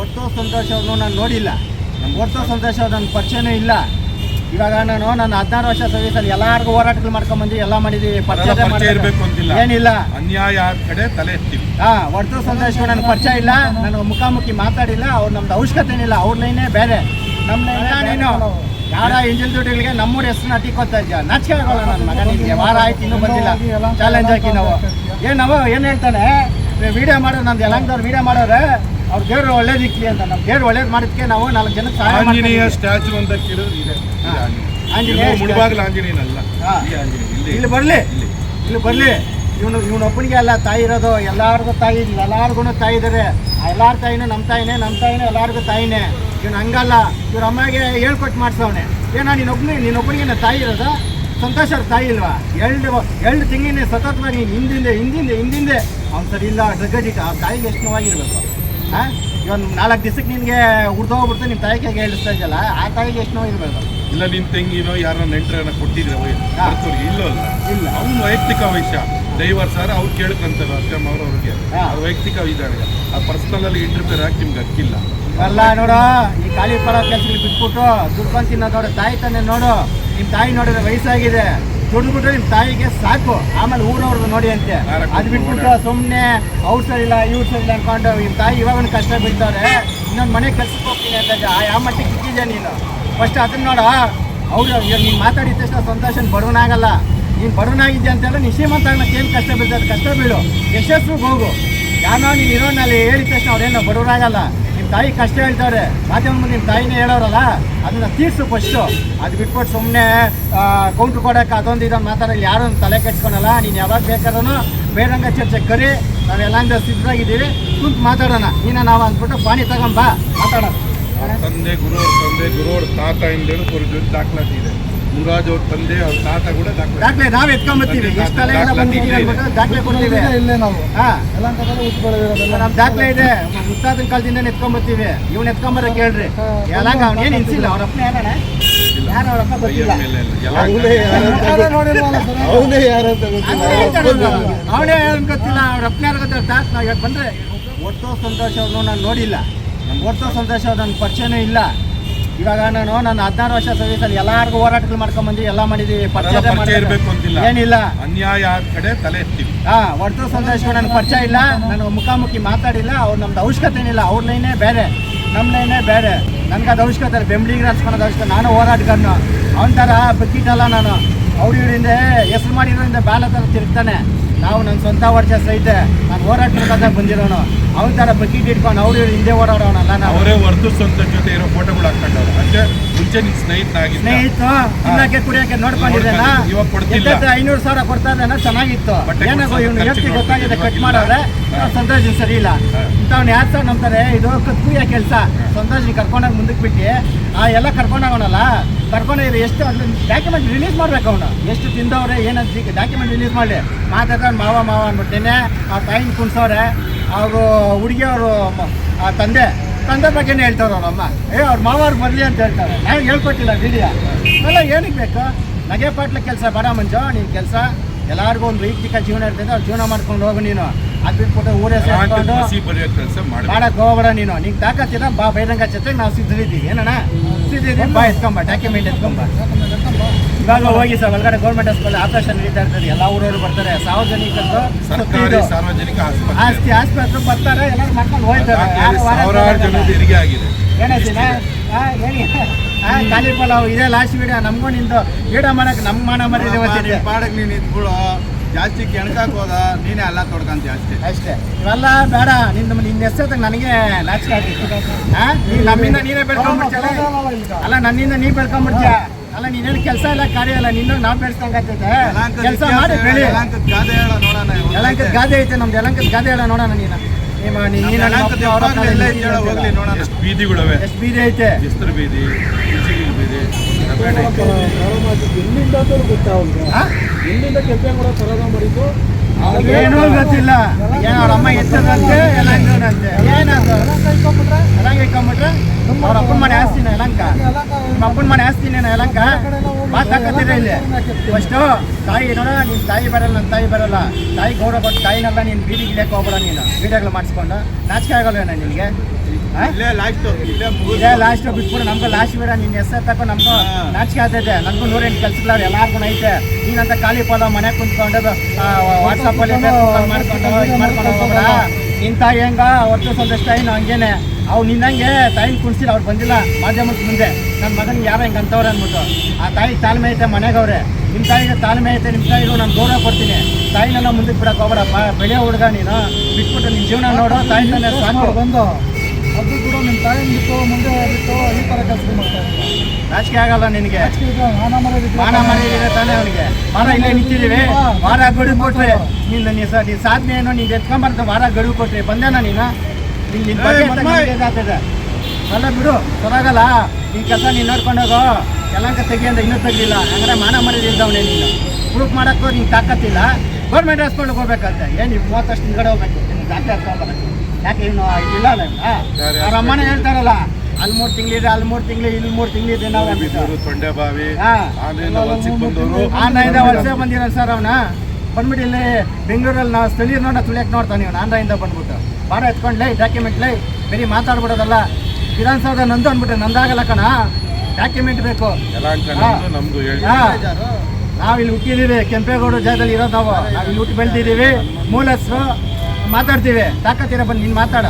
ಒಟ್ಟು ಸಂತೋಷ ಅವ್ರನ್ನು ನಾನು ನೋಡಿಲ್ಲ. ಒಟ್ಟು ಸಂತೋಷ ಅವ್ರು ನನ್ನ ಪರಿಚಯನೂ ಇಲ್ಲ. ಇವಾಗ ನಾನು ನನ್ನ ಹದಿನಾರು ವರ್ಷ ಸರ್ವಿಸಲ್ಲಿ ಎಲ್ಲರಿಗೂ ಹೋರಾಟಗಳು ಮಾಡ್ಕೊಂಡ್ಬಂದು ಎಲ್ಲ ಮಾಡಿದೀವಿ ಪರಿಚಯ ಮಾಡಿರ್ಬೇಕು ಏನಿಲ್ಲ. ಅನ್ಯಾಯ ಕಡೆ ತಲೆ ಎತ್ತೀವಿ ಹಾ ಒಟ್ಟು ಸಂತೋಷ ನನಗೆ ಪರಿಚಯ ಇಲ್ಲ. ನನಗೆ ಮುಖಾಮುಖಿ ಮಾತಾಡಿಲ್ಲ. ಅವ್ರು ನಮ್ದು ಅವಶ್ಯಕತೆ ಏನಿಲ್ಲ. ಅವ್ರ ಲೈನೇ ಬೇರೆ. ನಮ್ಮ ಲೈನ್ ನೀನು. ಯಾರ ಇಂಜಿನ್ ದುಡ್ಡುಗಳಿಗೆ ನಮ್ಮೂರ ಹೆಸರು ಅಟಿಕೋತಾ ಇದ್ಯಾ? ನಾಚಿಕೆ ಆಗೋಲ್ಲ ನನ್ನ ಮಗನಿಗೆ. ವಾರ ಆಯ್ತು ಇನ್ನೂ ಬಂದಿಲ್ಲ. ಚಾಲೆಂಜ್ ಹಾಕಿ ನಾವು. ಏನು ನಾವು ಏನು ಹೇಳ್ತಾನೆ? ವಿಡಿಯೋ ಮಾಡೋರು ನಮ್ದು ಯಲಂಕದವ್ರು ವಿಡಿಯೋ ಮಾಡೋರೆ. ಅವ್ರ ದೇವ್ರು ಒಳ್ಳೇದಿಕ್ಲಿ ಅಂತ. ನಮ್ಮ ದೇವ್ರು ಒಳ್ಳೇದು ಮಾಡೋದಕ್ಕೆ ನಾವು ನಾಲ್ಕು ಜನಕ್ಕೆ ಸಹಾಯ ಆಂಜನೇಯ ಸ್ಟ್ಯಾಚು ಅಂತ ಕೇಳಿದ್ರೆ ಇದೆ. ಆಂಜನೇಯ. ಮುಳುಬಾಗಿಲು ಆಂಜನೇಯನಲ್ಲ. ಇಲ್ಲಿ ಬರಲಿ. ಇಲ್ಲಿ. ಬರಲಿ. ಇವನು ಇವನೊಬ್ಬನಿಗೆ ಅಲ್ಲ ತಾಯಿ ಇರೋದು ಎಲ್ಲಾರ್ಗೂ ತಾಯಿ ಎಲ್ಲಾರ್ಗು ತಾಯಿ ಇದ್ದಾರೆ ಎಲ್ಲಾರ ತಾಯಿನೇ ನಮ್ಮ ತಾಯಿನೇ ನಮ್ಮ ತಾಯಿನೇ ಎಲ್ಲಾರ್ಗು ತಾಯಿನೇ. ಇವನು ಹಂಗಲ್ಲ. ಇವ್ರ ಅಮ್ಮಗೆ ಹೇಳ್ಕೊಟ್ಟು ಮಾಡ್ಸವನೆ. ಏನೋ ನೀನೊಬ್ಬನೇ ನೀನೊಬ್ಬನಿಗೆ ತಾಯಿ ಇರೋದು? ಸಂತೋಷ ಅವ್ರ ತಾಯಿ ಇಲ್ವಾ? ಎರಡು ಎರಡು ತಿಂಗಳಿನ ಸತತವಾಗಿ ಹಿಂದಿಂದೆ ಹಿಂದಿಂದೆ ಹಿಂದಿಂದೆ. ಅವ್ನು ಸರಿ ಇಲ್ಲ ಡ್ರಗ್ ಅಡಿಕ್ಟ್ ಆ ತಾಯಿಗೆ ಎಷ್ಟು ನೋವಾಗಿರ್ಬೇಕು? ಹಾಂ ಇವನ್ ನಾಲ್ಕು ದಿವಸಕ್ಕೆ ನಿನಗೆ ಉಡ್ದೋಗ್ಬಿಡ್ತು ನಿಮ್ಮ ತಾಯಿಗೆ ಹೇಳಿಸ್ತಾ ಇದೆಯಲ್ಲ ಆ ತಾಯಿಗೆ ಎಷ್ಟು ಇರಬೇಕು? ಇಲ್ಲ ನಿನ್ ತಂಗಿನೋ ಯಾರನ್ನ ನೆಂಟರನ್ನ ಕೊಟ್ಟಿದ್ರೆ ಇಲ್ಲೋ ಅಲ್ಲ? ಇಲ್ಲ. ಅವ್ನು ವೈಯಕ್ತಿಕ ವಿಷಯ ಡೈವರ್ ಸರ್ ಅವ್ರು ಕೇಳ್ಕೊಂತಾರೆ ಅಷ್ಟೇ ಅವ್ರವ್ರಿಗೆ. ಅವ್ರಿಗೆ ಅದು ವೈಯಕ್ತಿಕ ಇದ್ದಾರೆ ಆ ಪರ್ಸ್ನಲ್ ಅಲ್ಲಿ ಇಂಟರ್ಫಿಯರ್ ಹಾಕಿ ನಿಮ್ಗೆ ಹಕ್ಕಿಲ್ಲ ಅಲ್ಲ ನೋಡು ಈ ಖಾಲಿ ಪಡ ಕೆಲಸಗಳು ಬಿಟ್ಬಿಟ್ಟು ದುಡ್ಕೊಂಡು ತಿನ್ನೋದವ್ರ ತಾಯಿ ತಾನೆ ನೋಡು ನಿಮ್ಮ ತಾಯಿ ನೋಡಿದ್ರೆ ವಯಸ್ಸಾಗಿದೆ. ದುಡ್ಬಿಟ್ರೆ ನಿಮ್ಮ ತಾಯಿಗೆ ಸಾಕು. ಆಮೇಲೆ ಊರವ್ರದ್ದು ನೋಡಿ ಅಂತೆ. ಅದು ಬಿಟ್ಬಿಟ್ಟು ಸುಮ್ಮನೆ ಅವ್ರು ಇಲ್ಲ ಇವ್ರು ಸರಿಲ್ಲ ಅನ್ಕೊಂಡು ನಿಮ್ಮ ತಾಯಿ ಇವಾಗ ಕಷ್ಟ ಬಿಡ್ತಾರೆ ಇನ್ನೊಂದು ಮನೆ ಕೆಲ್ಸಕ್ಕೆ ಹೋಗ್ತೀನಿ ಅಂತ ಯಾವ ಮಟ್ಟಿಗೆ ಸಿಕ್ಕಿದ್ಯಾ ನೀನು? ಫಸ್ಟ್ ಅದನ್ನ ನೋಡ ಅವ್ರು ಇವಾಗ ನೀನು ಮಾತಾಡಿದ ತಕ್ಷಣ ಸಂತೋಷ ಬಡವನಾಗಲ್ಲ. ನೀನು ಬಡವನಾಗಿದ್ಯಾ ಅಂತೆಲ್ಲ ನೀನು ಶ್ರೀಮಂತ ಆಗಕ್ಕೆ ಏನು ಕಷ್ಟ ಬಿಡ್ತಾರೆ ಕಷ್ಟ ಬೀಳು. ಯಶಸ್ಸು ಹೋಗು. ಯಾರೋ ನೀನು ಇರೋನಲ್ಲಿ ಹೇಳಿದ ತಕ್ಷಣ ಅವ್ರೇನೋ ಬಡವರಾಗಲ್ಲ. ನಿಮ್ಮ ತಾಯಿ ಕಷ್ಟ ಹೇಳ್ತಾರೆ ಮಾಧ್ಯಮ ನಿಮ್ಮ ತಾಯಿನೇ ಹೇಳೋರಲ್ಲ ಅದನ್ನ ತೀರ್ಸು ಫಸ್ಟು ಅದು ಬಿಟ್ಬಿಟ್ಟು ಸುಮ್ಮನೆ ಕೌಂಟ್ರ್ ಕೊಡೋಕೆ ಅದೊಂದು ಇದನ್ನು ಮಾತಾಡೋಲ್ಲ ಯಾರು ತಲೆ ಕೆಟ್ಕೊಳಲ್ಲ ನೀನು ಯಾವಾಗ ಬೇಕಾದ್ರೂ ಬೇರಂಗ ಚರ್ಚೆ ಕರಿ. ನಾವೆಲ್ಲ ಸಿದ್ಧರಾಗಿದ್ದೀವಿ. ಕುಂತು ಮಾತಾಡೋಣ. ನೀನು ನಾವು ಅಂದ್ಬಿಟ್ಟು ಪಾಣಿ ತಗೊಂಬ ಮಾತಾಡೋಣ. ತಂದೆ ಗುರು ತಂದೆ ಗುರು ಅವ್ರ ತಾತ ಹಿಂದೇಳು ಅವ್ರ ಜೊತೆ ದಾಖಲಾತಿ ಇದೆ. ಮುರಾಜ್ ಅವ್ರ ತಂದೆ ಅವ್ರ ತಾತ ಕೂಡ ದಾಖಲೆ ನಾವು ಎತ್ಕೊಂಬತ್ತೀವಿ ದಾಖಲೆ ಕೊಡ್ತೀವಿ. ಇಲ್ಲೇ ನಾವು. ಹಾಂ. ಎಲ್ಲ ದಾಖಲೆ ಇದೆ. ಮುತ್ತಾದನ್ ಕಾಲದಿಂದ ಎತ್ಕೊಂಬತ್ತೀವಿ ಇವ್ನ ಎತ್ಕೊಂಬರ ಕೇಳ್ರಿ. ಎಲ್ಲಂಗ ಅವ್ನೇನ್ ಇನ್ಸಿಲ್ಲ ಅವ್ರ ಅಪ್ಪನ ಯಾರಣ ಯಾರು ಅವ್ರ ಅಪ್ಪ ಗೊತ್ತಿಲ್ಲ. ಮೇಲೆ ಎಲ್ಲ ಅವನೇ ಯಾರಂತ ಅವನೇ ಗೊತ್ತಿಲ್ಲ. ಅವನೇ ಅವ್ರ ಅಪ್ಪನೇ ಯಾರು ಗೊತ್ತಿಲ್ಲ. ತಾತ್ ನಾವು ಬಂದ್ರೆ ಒಟ್ಟು ಸಂತೋಷ ಅವ್ರನ್ನ ನಾನು ನೋಡಿಲ್ಲ. ಒಟ್ಟು ಸಂತೋಷ ಅವ್ರ ನನ್ನ ಪರಿಚಯನೂ ಇಲ್ಲ. ಇವಾಗ ನಾನು ನನ್ನ ಹದಿನಾರು ವರ್ಷ ಸರ್ವಿಸಲ್ಲಿ ಎಲ್ಲಾರ್ಗು ಹೋರಾಟಗಳು ಮಾಡ್ಕೊಂಡ್ ಬಂದ್ವಿ ಎಲ್ಲ ಮಾಡಿದೀವಿ. ಪರಿಚಯ ಪರಿಚಯ ಇರ್ಬೇಕು ಅಂತಿಲ್ಲ. ಏನಿಲ್ಲ. ಅನ್ಯಾಯ ಕಡೆ ತಲೆ ಎತ್ತೀವಿ ಹಾ ಒಟ್ಟು ಸಂದೇಶ ನನಗೆ ಪರಿಚಯ ಇಲ್ಲ. ನಾನು ಮುಖಾಮುಖಿ ಮಾತಾಡಿಲ್ಲ. ಅವ್ರು ನಮ್ದು ಅವಶ್ಯಕತೆ ಏನಿಲ್ಲ. ಅವ್ರ ಲೈನೇ ಬೇರೆ. ನಮ್ಮ ಲೈನೇ ಬೇರೆ. ನನಗೆ ಅದು ಅವಶ್ಯಕತೆ ಇಲ್ಲ. ಬೆಂಬಲಿಗೆ ರಾಜ್ಕೊಳ್ಳೋದು ಅವಶ್ಯಕತೆ ನಾನು ಹೋರಾಟಗಾರನು ಅವನ ಥರ ಬಕ್ಕಿಟ್ಟಲ್ಲ ನಾನು. ಅವ್ರ ಇವರಿಂದ ಹೆಸರು ಮಾಡಿರೋದ್ರಿಂದ ಬ್ಯಾಲ ಥರ ತಿರುಗ್ತಾನೆ. ನಾವು ನನ್ನ ಸ್ವಂತ ವರ್ಷ ಸಹಿತ ನಾನು ಹೋರಾಟ ಮುಖಾಂತರ ಬಂದಿರೋನು. ಅವನ ಥರ ಬಕೀಟ್ ಇಟ್ಕೊಂಡು ಅವ್ರು ಹಿಂದೆ ಓಡಾಡೋನಲ್ಲ ನಾವು. ಅವರೇ ವರ್ತಿಸುವಂತ ಜೊತೆ ಇರೋ ಫೋಟೋಗಳು ಹಾಕೊಂಡವ್ರು ಅಂದ್ರೆ ಮುಂಚೆ ನಿನ್ ಸ್ನೇಹಿತನಾಗಿದ್ದ. ಸ್ನೇಹಿತ ತಿನ್ನಕ್ಕೆ ಕುಡಿಯಕ್ಕೆ ನೋಡ್ಕೊಂಡಿದ್ದೇನಾ ಇವಾಗ ಕೊಡ್ತಿಲ್ಲ. ಐನೂರು ಸಾವಿರ ಕೊಡ್ತಾ ಇದ್ದಾನೆ ಚೆನ್ನಾಗಿತ್ತು. ಏನಾಗೋ ಇವನು ಎಷ್ಟು ಗೊತ್ತಾಗಿದೆ ಕಟ್. ಮಾಡೋರೆ. ಸಂತೋಷ್ ಸರಿ ಇಲ್ಲ. ಇಂಥವ್ನು ಯಾರು ಸರ್ ನಂಬ್ತಾರೆ ಇದು ಕತ್ಕುಯ್ಯ ಕೆಲಸ. ಸಂತೋಷ್ ಕರ್ಕೊಂಡೋಗಿ ಮುಂದಕ್ಕೆ ಬಿಟ್ಟು ಆ ಎಲ್ಲ ಕರ್ಕೊಂಡೋಗೋಣಲ್ಲ ಕರ್ಕೊಂಡೋಗಿ ಎಷ್ಟು ಡಾಕ್ಯುಮೆಂಟ್ ರಿಲೀಸ್ ಮಾಡ್ಬೇಕು ಅವನು. ಎಷ್ಟು ತಿಂದವ್ರೆ ಏನಂತ ಡಾಕ್ಯುಮೆಂಟ್ ರಿಲೀಸ್ ಮಾಡಿ ಮಾತಾಡ್ಕೊಂಡು ಮಾವ ಮಾವ ಅಂದ್ಬಿಟ್ಟೇನೆ ಆ ತಾಯಿನ ಕುಣ್ಸವ್ರೆ ಅವರು ಹುಡುಗಿಯವರು ಆ ತಂದೆ. ತಂದೆ ಬಗ್ಗೆನೇ ಹೇಳ್ತಾರೆ ಅವ್ರಮ್ಮ ಏ ಅವ್ರ ಮಾವಾರು ಬರಲಿ ಅಂತ ಹೇಳ್ತಾರೆ. ನಾನು ಹೇಳ್ಕೊಟ್ಟಿಲ್ಲ ವಿಡಿಯೋ ಅಲ್ಲ ಏನಕ್ಕೆ ಬೇಕು? ನಗೆ ಪಾಟ್ಲ ಕೆಲಸ ಬೇಡ ಮಂಜು ನಿನ್ನ ಕೆಲಸ ಎಲ್ಲರಿಗೂ ಒಂದು ವೈಯಕ್ತಿಕ ಜೀವನ ಇರ್ತದೆ ಅವ್ರು ಜೀವನ ಮಾಡ್ಕೊಂಡು ಹೋಗು ನೀನು. ಅದು ಬಿಟ್ಬಿಟ್ಟು ಊರೇ ಸೇರ್ಕೊಂಡು ಮಾಡಕ್ಕೆ ಹೋಗ್ಬೇಡ ನೀನು. ನಿಂಗೆ ತಾಕತ್ತಿದ ಬಾ ಬೈರಂಗ ಜೊತೆಗೆ ನಾವು ಸಿದ್ಧರಿದ್ದೀವಿ. ಏನಣ್ಣ? ಸಿದ್ಧಿದ್ದೀವಿ ಬಾ ಎತ್ಕೊಂಬ ಡಾಕ್ಯುಮೆಂಟ್ ಎತ್ಕೊಂಬ. ಇವಾಗ ಹೋಗಿ ಸರ್ ಒಳಗಡೆ ಗೌರ್ಮೆಂಟ್ ಹಾಸ್ಪಿಟಲ್ ಆಪರೇಷನ್ ನಡೀತಾ ಇರ್ತದೆ. ಎಲ್ಲ ಊರವರು ಬರ್ತಾರೆ. ಸಾರ್ವಜನಿಕರು ಸರ್ಕಾರಿ ಸಾರ್ವಜನಿಕ ಆಸ್ಪತ್ರೆ. ಆಸ್ತಿ ಆಸ್ಪತ್ರೆ ಬರ್ತಾರೆ ಎಲ್ಲರೂ ಮಾಡ್ಕೊಂಡು ಹೋಗ್ತಾರೆ. ಹೆರಿಗೆ ಆಗಿದೆ. ಹೇಳಿ. ಖಾಲಿ ಪಲಾವ್ ಇದೇ ಲಾಸ್ಟ್ ವಿಡಿಯೋ ನಮ್ಗೂ ನಿಂದು ಗಿಡ ಮಾಡಕ್ಕೆ ನಮ್ಮ ಮಾನ ಮರ್ಯಾದೆ ಇವತ್ತಿದೆ. ಪಾಡಕ್ ನೀನು ಇದ್ಬಿಡು. ಜಾಸ್ತಿ ಕೆಣಕಾಕ್ ಹೋದ ನೀನೇ ಅಲ್ಲ ತೊಡ್ಕಂತ ಅಷ್ಟೇ. ಅಷ್ಟೇ. ಇವೆಲ್ಲ ಬೇಡ. ನಿನ್ನ ನಿನ್ನ ಹೆಸರು ನನಗೆ ಹಾ ನೀ ನಮ್ಮಿಂದ ನೀನೇ ಬೆಳ್ಕೊಂಡ್ಬಿಡ್ತೀಯ ಅಲ್ಲ ನನ್ನಿಂದ ನೀ ಬೆಳ್ಕೊಂಡ್ಬಿಡ್ತೀಯ? ಅಲ್ಲ ನೀನೇನು ಕೆಲಸ ಇಲ್ಲ ಕಾರ್ಯ ಇಲ್ಲ. ನಿನ್ನ ನಾವು ಬೆಳೆಸ್ದಂಗಾಗ್ತೈತೆ ಕೆಲಸ ಮಾಡಿ ಬೆಳಿ. ಯಲಹಂಕದ ಗಾದೆ ಹೇಳ ನೋಡೋಣ ಯಲಂಕದ ಗಾದೆ ಐತೆ ನಮ್ದು. ಯಲಂಕದ ಗಾದೆ ಹೇಳ ನೋಡೋಣ ನೀನು. ನಿಮ್ಮ ನೀನು ಹೋಗ್ಲಿ ನೋಡೋಣ. ಎಷ್ಟು ಬೀದಿಗಳಿವೆ? ಎಷ್ಟು ಬೀದಿ ಐತೆ? ಬಿಸ್ತರ್ ಬೀದಿ ಕುಚಿಗಿಲ್ ಬೀದಿ. ಎಲ್ಲಿಂದ ಗೊತ್ತಾ ಎಲ್ಲಿಂದ ಕೆಲಸ ಮಾಡೋ ಪ್ರಾರಂಭ ಮಾಡಿದ್ದು? ಏನೂ ಗೊತ್ತಿಲ್ಲ. ಏನೋ ಅವ್ರ ಅಮ್ಮ ಎತ್ತದಂತೆ ಯಲಂಕನಂತೆ ಏನದು ಎಲ್ಲ ಇಟ್ಕೊಂಬಿಟ್ರೆ ಅವ್ರ ಅಪ್ಪನ ಮನೆ ಆಸ್ತಿನ ಎಲಂಕ ನಿಮ್ಮ ಅಪ್ಪನ ಮನೆ ಆಸ್ತಿನೇನ ಎಲಂಕ ಮಾತಾಕತ್ತಿರ ಇಲ್ಲಿ. ಫಸ್ಟು, ತಾಯಿ ನೋಡ ನಿನ್ನ ತಾಯಿ ಬರಲ್ಲ ನನ್ನ ತಾಯಿ ಬರಲ್ಲ. ತಾಯಿ ಗೌರವ ಕೊಟ್ಟು ತಾಯಿನೆಲ್ಲ, ನೀನು ಬೀದಿಗೆ ಗಿಡಕ್ಕೆ ಹೋಗ್ಬೇಡ ನೀನು. ವೀಡಿಯೋಗಳು ಮಾಡಿಸ್ಕೊಂಡು. ನಾಚಿಕೆ ಆಗಲ್ವೇನ ನಿನಗೆ? ಹಾ? ಇಲ್ಲೇ ಲಾಸ್ಟ್ ಇಲ್ಲೇ ಲಾಸ್ಟ್ ಬಿಟ್ಬಿಡು ನಮ್ಗೆ ಲಾಸ್ಟ್ ಬೇಡ ನಿನ್ನ ಹೆಸರು ತಕೊಂಡು ನಮ್ಗೂ. ನಾಚಿಕೆ ಆಗ್ತೈತೆ ನನಗೂ ನೂರೆಂಟು ಕೆಲ್ಸಗಳವ್ರು ಎಲ್ಲಾರ್ಗು ಐತೆ. ನೀನಂತ ಖಾಲಿ ಪದ ಮನೆ ಕುಂತ್ಕೊಂಡು ವಾಟ್ಸಪ್ಪಲ್ಲಿ ಮಾಡ್ಕೊಂಡು ಇದು ಮಾಡ್ಕೊಂಡು ಹೋಗ್ಬೇಡ. ನಿನ್ ತಾಯಿ ಹೆಂಗ? ಹೊತ್ತು ಸಂತೋಷ ತಾಯಿನ ಹಂಗೇನೆ. ಅವ್ರು ನಿನ್ನಂಗೆ ತಾಯಿನ ಕುಣಿಸಿಲ್ಲ ಅವ್ರು ಬಂದಿಲ್ಲ ಮಾಧ್ಯಮಕ್ಕೆ ಮುಂದೆ. ನನ್ನ ಮಗನಿಗೆ ಯಾರು ಹೆಂಗೆ ಅಂತವ್ರೆ ಅಂದ್ಬಿಟ್ಟು. ಆ ತಾಯಿ ತಾಳ್ಮೆ ಐತೆ ಮನೆಗವ್ರೆ. ನಿಮ್ಮ ತಾಯಿಗೆ ತಾಳ್ಮೆ ಐತೆ ನಿಮ್ಮ ತಾಯಿಗೂ ನಾನು ಗೌರವ ಕೊಡ್ತೀನಿ. ತಾಯಿನ ಮುಂದಕ್ಕೆ ಬಿಡಕ್ಕೆ ಹೋಗ್ಬೇಡಪ್ಪ. ಬೆಳೆಯೋ ಹುಡುಗ ನೀನು. ಬಿಟ್ಬಿಟ್ಟು ನಿನ್ನ ಜೀವನ ನೋಡು ತಾಯಿ ತಾನೇ ಸಾಕು. ಬಂದು. ಅದು ಕೂಡ ನಿಮ್ಮ ತಾಯಿ ಬಿಟ್ಟು ಮುಂದೆ ಬಿಟ್ಟು ಈ ಥರ ಕೆಲಸ ಮಾಡ್ತಾ ಇದ್ದಾರೆ? ನಾಚಿಕೆ ಆಗಲ್ಲ ನಿನಗೆ. ಮಾನ ಮರ್ಯಾದೆ ತಾನೇ? ಅವನಿಗೆ. ವಾರ ಇಲ್ಲೇ ನಿಂತಿದ್ದೀವಿ. ವಾರ ಗಡುವು ಕೊಟ್ರೆ ನಿನ್ನ ನೀ ನೀನ್ ಸಾಧನೆ ಏನು? ನೀನು ಎತ್ಕೊಂಬರ್ತ ವಾರ ಗಡುವು ಕೊಟ್ರಿ ಬಂದೇನ ನೀನು? ನಿನ್ ನಿನ್ ಬಗ್ಗೆ ಏಯ್, ನಿನ್ಗೆ ಇದಾಗ್ತದೆ. ಅಲ್ಲ ಬಿಡು ಸೊರಾಗಲ್ಲ. ಈ ಕೆಲಸ ನೀನು ನೋಡ್ಕೊಂಡೋಗೋ ಎಲ್ಲಂಕ ತೆಗಿ ಅಂತ ಇನ್ನೂ ತೆಗಲಿಲ್ಲ ಹಂಗಾರೆ ಮಾನ ಮರ್ಯಾದೆ ಇಲ್ದವನೇ ನೀನು. ಪ್ರೂಫ್ ಮಾಡೋಕ್ಕೂ ನಿಂಗೆ ತಾಕತ್ತಿಲ್ಲ. ಗೌರ್ಮೆಂಟ್ ಹಾಸ್ಪಿಟ್ಲಿಗೆ ಹೋಗ್ಬೇಕಂತೆ. ಏನು ನೀವು ಮೂವತ್ತಷ್ಟು ಹಿಂಗಡೆ ಹೋಗ್ಬೇಕು? ನಿಮ್ಗೆ ಡಾಕ್ಟರ್ ಹಾಸ್ಕೊಂಡ್ಬರಕ್ಕೆ ಯಾಕೆ ಇನ್ನು ಇಲ್ಲ ಅವ್ರ ಅಮ್ಮನೇ ಹೇಳ್ತಾರಲ್ಲ ಅಲ್ಲಿ ಮೂರು ತಿಂಗಳಿದೆ ಅಲ್ಲಿ ಮೂರು ತಿಂಗಳು ಇಲ್ಲಿ ಮೂರು ತಿಂಗಳಿದೆ ನಾವು ತೊಂಡೆ ಬಾವಿ ಆಂಧ್ರದಿಂದ ವಲಸೆ ಬಂದಿರೋ ಸರ್ ಅವನ ಬಂದ್ಬಿಟ್ಟು ಇಲ್ಲಿ ಬೆಂಗಳೂರಲ್ಲಿ ನಾವು ಸ್ಥಳೀಯ ನೋಡ ತುಳಿಯಕ್ಕೆ ನೋಡ್ತಾನೆ ಇವನು ಆಂಧ್ರದಿಂದ ಬಂದ್ಬಿಟ್ಟು ಬಾಡ ಎತ್ಕೊಂಡ್ಲೇ ಡಾಕ್ಯುಮೆಂಟ್ ಲೈ ಬರೀ ಮಾತಾಡ್ಬಿಡೋದಲ್ಲ ವಿಧಾನಸೌಧ ನಂದು ಅಂದ್ಬಿಟ್ಟು ನಂದಾಗಲ್ಲ ಕಣ ಡಾಕ್ಯುಮೆಂಟ್ ಬೇಕು ನಾವು ಇಲ್ಲಿ ಹುಟ್ಟಿದ್ದೀವಿ ಕೆಂಪೇಗೌಡ ಜಾಗದಲ್ಲಿ ಇರೋದು ನಾವು ನಾವು ಇಲ್ಲಿ ಹುಟ್ಟಿ ಬೆಳೆದಿದ್ದೀವಿ ಮೂಲ ಹೆಸರು ಮಾತಾಡ್ತೀವಿ. ತಾಕತ್ತಿರ ಬಂದು ನೀನು ಮಾತಾಡ.